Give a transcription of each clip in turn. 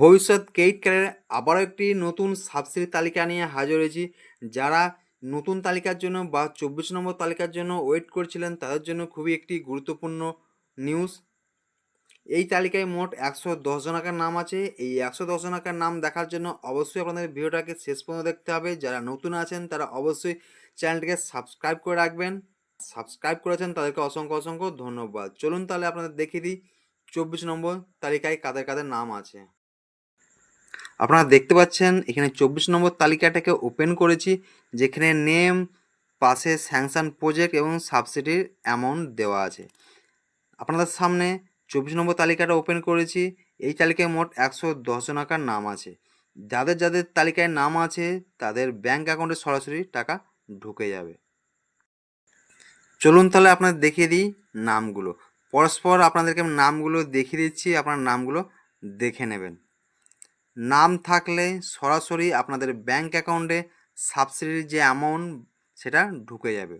ভবিষ্যৎ ক্রেডিট কার্ডের আবারও একটি নতুন সাবসিডি তালিকা নিয়ে হাজির হয়েছি। যারা নতুন তালিকার জন্য বা চব্বিশ নম্বর তালিকার জন্য ওয়েট করছিলেন, তাদের জন্য খুবই একটি গুরুত্বপূর্ণ নিউজ এই তালিকায় মোট একশো দশ জনাকার নাম আছে। এই একশো দশ জনাকার নাম দেখার জন্য অবশ্যই আপনাদের ভিডিওটাকে শেষ পর্যন্ত দেখতে হবে। যারা নতুন আছেন, তারা অবশ্যই চ্যানেলটিকে সাবস্ক্রাইব করে রাখবেন। সাবস্ক্রাইব করেছেন, তাদেরকে অসংখ্য অসংখ্য ধন্যবাদ। চলুন তাহলে আপনাদের দেখিয়ে দিই চব্বিশ নম্বর তালিকায় কাদের কাদের নাম আছে। আপনারা দেখতে পাচ্ছেন, এখানে চব্বিশ নম্বর তালিকাটাকে ওপেন করেছি, যেখানে নেম পাশে স্যাংশন প্রজেক্ট এবং সাবসিডির অ্যামাউন্ট দেওয়া আছে। আপনাদের সামনে চব্বিশ নম্বর তালিকাটা ওপেন করেছি, এই তালিকায় মোট একশো দশ জনাকার নাম আছে। যাদের যাদের তালিকায় নাম আছে, তাদের ব্যাংক অ্যাকাউন্টে সরাসরি টাকা ঢুকে যাবে। চলুন তাহলে আপনাদের দেখিয়ে দিই নামগুলো। পরস্পর আপনাদেরকে নামগুলো দেখিয়ে দিচ্ছি, আপনার নামগুলো দেখে নেবেন। নাম থাকলে সরাসরি আপনাদের ব্যাংক অ্যাকাউন্টে সাবসিডির যে অ্যামাউন্ট সেটা ঢুকে যাবে।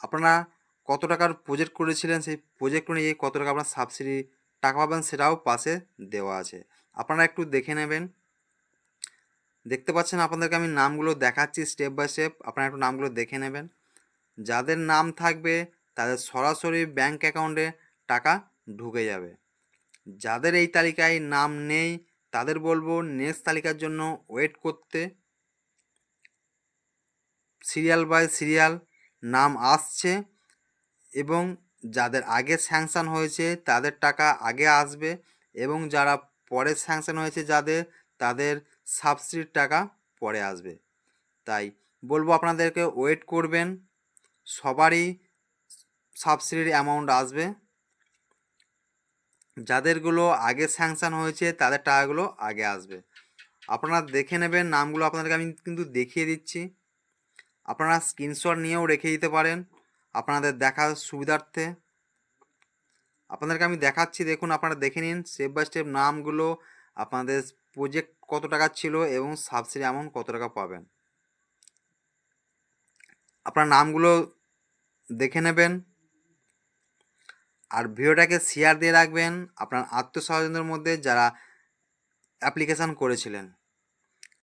আপনারা কত টাকার প্রজেক্ট করেছিলেন, সেই প্রজেক্ট অনুযায়ী কত টাকা আপনার সাবসিডি টাকা পাবেন সেটাও পাশে দেওয়া আছে। আপনারা একটু দেখে নেবেন। দেখতে পাচ্ছেন আপনাদেরকে আমি নামগুলো দেখাচ্ছি স্টেপ বাই স্টেপ আপনারা একটু নামগুলো দেখে নেবেন। যাদের নাম থাকবে, তাদের সরাসরি ব্যাংক অ্যাকাউন্টে টাকা ঢুকে যাবে। যাদের এই তালিকায় নাম নেই তাদের বলব নেক্সট তালিকার জন্য ওয়েট করতে। সিরিয়াল বাই সিরিয়াল নাম আসছে এবং যাদের আগে স্যাংশন হয়েছে তাদের টাকা আগে আসবে এবং যারা পরে স্যাংশন হয়েছে যাদের, তাদের সাবসিডির টাকা পরে আসবে। তাই বলব আপনাদেরকে ওয়েট করবেন, সবারই সাবসিডির অ্যামাউন্ট আসবে। যাদেরগুলো আগে স্যাংশন হয়েছে, তাদের টাকাগুলো আগে আসবে। আপনারা দেখে নেবেন, নামগুলো আপনাদেরকে আমি কিন্তু দেখিয়ে দিচ্ছি। আপনারা স্ক্রিনশট নিয়েও রেখে দিতে পারেন আপনাদের দেখার সুবিধার্থে। আপনাদেরকে আমি দেখাচ্ছি, দেখুন আপনারা দেখে নিন স্টেপ বাই স্টেপ নামগুলো, আপনাদের প্রজেক্ট কত টাকা ছিল এবং সাবসিডি অ্যামাউন্ট কত টাকা পাবেন। আপনার নামগুলো দেখে নেবেন। আর ভিডিওটাকে শেয়ার দিয়ে রাখবেন আপনার আত্মীয় স্বজনদের মধ্যে যারা অ্যাপ্লিকেশান করেছিলেন।